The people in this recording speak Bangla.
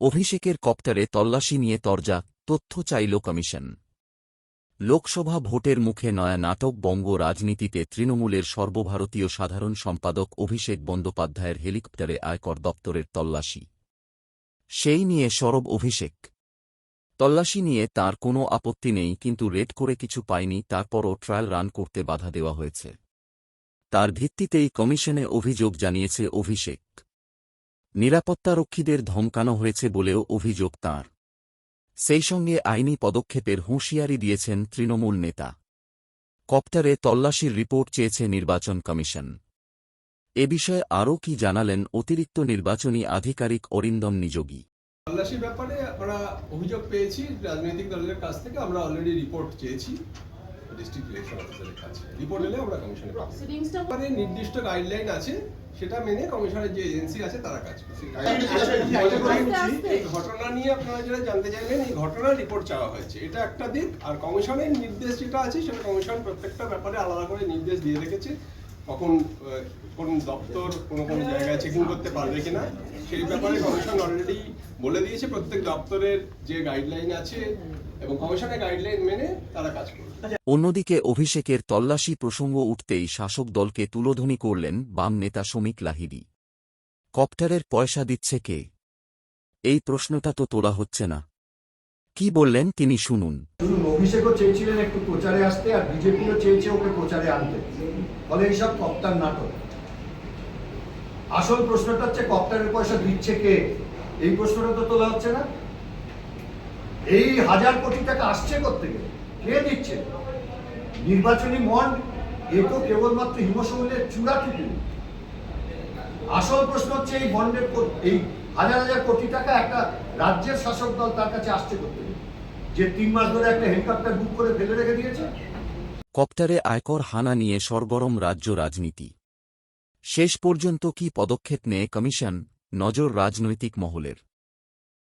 অভিষেকের কপ্টারে তল্লাশি নিয়ে তরজা, তথ্য চাইল কমিশন। লোকসভা ভোটের মুখে নয়া নাটক বঙ্গ রাজনীতিতে তৃণমূলের সর্বভারতীয় সাধারণ সম্পাদক অভিষেক বন্দ্যোপাধ্যায়ের হেলিকপ্টারে আয়কর দপ্তরের তল্লাশি। সেই নিয়ে সরব অভিষেক। তল্লাশি নিয়ে তার কোনো আপত্তি নেই, কিন্তু রেড করে কিছু পায়নি, তারপরও ট্রায়াল রান করতে বাধা দেওয়া হয়েছে। তার ভিত্তিতেই কমিশনে অভিযোগ জানিয়েছে অভিষেক। নিরাপত্তারক্ষীদের ধমকানো হয়েছে বলেও অভিযোগ তাঁর। সেই সঙ্গে আইনি পদক্ষেপের হুঁশিয়ারি দিয়েছেন তৃণমূল নেতা। কপ্টারে তল্লাশির রিপোর্ট চেয়েছে নির্বাচন কমিশন। এ বিষয়ে আরও কি জানালেন অতিরিক্ত নির্বাচনী আধিকারিক অরিন্দম নিযোগী। তল্লাশির ব্যাপারে আমরা অভিযোগ পেয়েছি, রাজনৈতিক দলের কাছ থেকে আমরা অলরেডি রিপোর্ট চেয়েছি। ডিস্ট্রিক্ট ইলেকশন অফিসারের কাছে। রিপোর্ট এলে আমরা কমিশনে পাবো নির্দিষ্ট গাইডলাইন আছে সেটা মেনে কমিশনের যে এজেন্সি আছে তারা কাজ করছে। আস্তে আস্তে। এই ঘটনা নিয়ে আপনারা যারা জানতে চাইলেন এই ঘটনার রিপোর্ট চাওয়া হয়েছে। এটা একটা দিক। আর কমিশনের নির্দেশ যেটা আছে সেটা কমিশন প্রত্যেকটা ব্যাপারে আলাদা করে নির্দেশ দিয়ে রেখেছে। কখন কোন দপ্তর কোন কোন জায়গায় চেকিং করতে পারবে কিনা। সেই ব্যাপারে কমিশন অলরেডি বলে দিয়েছে প্রত্যেক দপ্তরের যে গাইডলাইন আছে এবং কমিশনের গাইডলাইন মেনে তারা কাজ করবে। অন্যদিকে অভিষেকের তল্লাশি প্রসঙ্গ উঠতেই শাসক দলকে তুলোধনী করলেন বাম নেতা শ্রমিক লাহিড়ী। কপ্টারের পয়সা দিচ্ছে কে? এই প্রশ্নটা তো তোলা হচ্ছে না। কি বললেন তিনি শুনুন। শুনুন অভিষেকও চেয়েছিলেন একটু প্রচারে আসতে আর বিজেপিও চেয়েছে ওকে প্রচারে আনতে। ফলে এইসব কপ্তার নাটক। আসল প্রশ্নটা হচ্ছে কপ্তারের পয়সা দিচ্ছে কে? এই প্রশ্নটা তো তোলা হচ্ছে না। এই হাজার কোটি টাকা আসছে থেকে কে দিচ্ছে? নির্বাচনী মন, এ তো কেবলমাত্র হিমশৈলের চূড়াটুকু আসল প্রশ্ন হচ্ছে এই বন্ডের এই হাজার হাজার কোটি টাকা একটা রাজ্যের শাসক দল তার কাছে আসছে করতে যে তিন মাস ধরে একটা হেলিকপ্টার বুক করে ফেলে রেখে দিয়েছে। কপ্টারে আয়কর হানা নিয়ে সরগরম রাজ্য রাজনীতি। শেষ পর্যন্ত কি পদক্ষেপ নেয় কমিশন? নজর রাজনৈতিক মহলের।